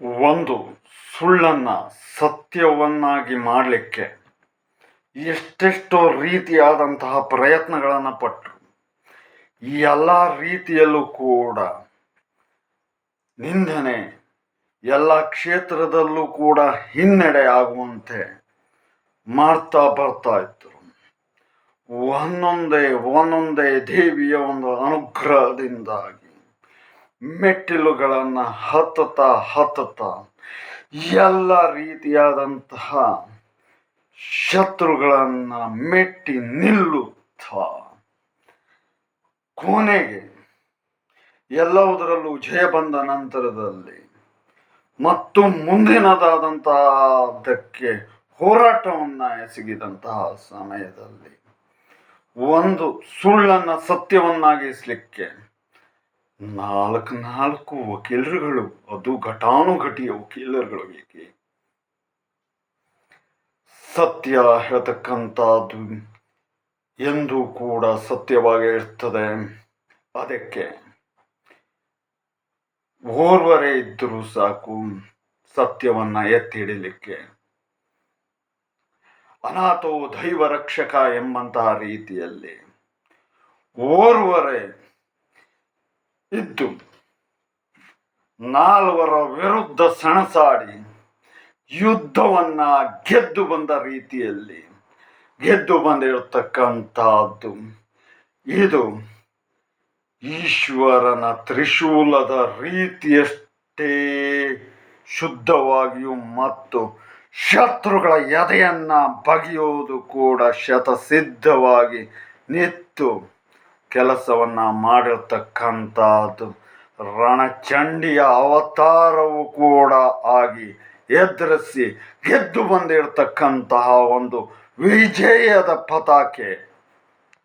ಒಂದು ಸುಳ್ಳನ್ನು ಸತ್ಯವನ್ನಾಗಿ ಮಾಡಲಿಕ್ಕೆ ಎಷ್ಟೆಷ್ಟೋ ರೀತಿಯಾದಂತಹ ಪ್ರಯತ್ನಗಳನ್ನು ಪಟ್ಟರು ಈ ಎಲ್ಲ ರೀತಿಯಲ್ಲೂ ಕೂಡ ನಿಂದನೆ ಎಲ್ಲ ಕ್ಷೇತ್ರದಲ್ಲೂ ಕೂಡ ಹಿನ್ನಡೆ ಆಗುವಂತೆ ಮಾಡ್ತಾ ಬರ್ತಾ ಇದ್ರು. ಒಂದೊಂದೇ ಒಂದೊಂದೇ ದೇವಿಯ ಒಂದು ಅನುಗ್ರಹದಿಂದಾಗಿ. ಮೆಟ್ಟಿಲುಗಳನ್ನು ಹತ್ತುತ್ತಾ ಹತ್ತುತ್ತಾ ಎಲ್ಲ ರೀತಿಯಾದಂತಹ ಶತ್ರುಗಳನ್ನು ಮೆಟ್ಟಿ ನಿಲ್ಲುತ್ತಾ. ಕೊನೆಗೆ ಎಲ್ಲವುದರಲ್ಲೂ ಜಯ ಬಂದ ನಂತರದಲ್ಲಿ ಮತ್ತು ಮುಂದಿನದಾದಂತಹದಕ್ಕೆ ಹೋರಾಟವನ್ನು ಎಸಗಿದಂತಹ ಸಮಯದಲ್ಲಿ ಒಂದು ಸುಳ್ಳನ್ನು ಸತ್ಯವನ್ನಾಗಿಸ್ಲಿಕ್ಕೆ ನಾಲ್ಕು ನಾಲ್ಕು ವಕೀಲರುಗಳು, ಅದು ಘಟಾನುಘಟಿಯ ವಕೀಲರುಗಳು ಬೇಕೆ ಸತ್ಯ ಹೇಳ್ತಕ್ಕಂಥದ್ದು ಎಂದೂ ಕೂಡ ಸತ್ಯವಾಗಿ ಇರ್ತದೆ. ಅದಕ್ಕೆ ಓರ್ವರೇ ಇದ್ದರೂ ಸಾಕು ಸತ್ಯವನ್ನ ಎತ್ತಿ ಹಿಡಿಲಿಕ್ಕೆ ಅನಾಥೋ ದೈವ ರಕ್ಷಕ ಎಂಬಂತಹ ರೀತಿಯಲ್ಲಿ ಓರ್ವರೇ ಇದ್ದು ನಾಲ್ವರ ವಿರುದ್ಧ ಸಣಸಾಡಿ ಯುದ್ಧವನ್ನ ಗೆದ್ದು ಬಂದ ರೀತಿಯಲ್ಲಿ ಗೆದ್ದು ಬಂದಿರತಕ್ಕಂಥದ್ದು. ಇದು ಈಶ್ವರನ ತ್ರಿಶೂಲದ ರೀತಿಯಷ್ಟೇ ಶುದ್ಧವಾಗಿಯೂ ಮತ್ತು ಶತ್ರುಗಳ ಎದೆಯನ್ನು ಬಗೆಯುವುದು ಕೂಡ ಶತಸಿದ್ಧವಾಗಿ ನಿತ್ತು ಕೆಲಸವನ್ನ ಮಾಡಿರ್ತಕ್ಕಂಥದ್ದು ರಣಚಂಡಿಯ ಅವತಾರವು ಕೂಡ ಆಗಿ ಎದುರಿಸಿ ಗೆದ್ದು ಬಂದಿರತಕ್ಕಂತಹ ಒಂದು ವಿಜಯದ ಪತಾಕೆ.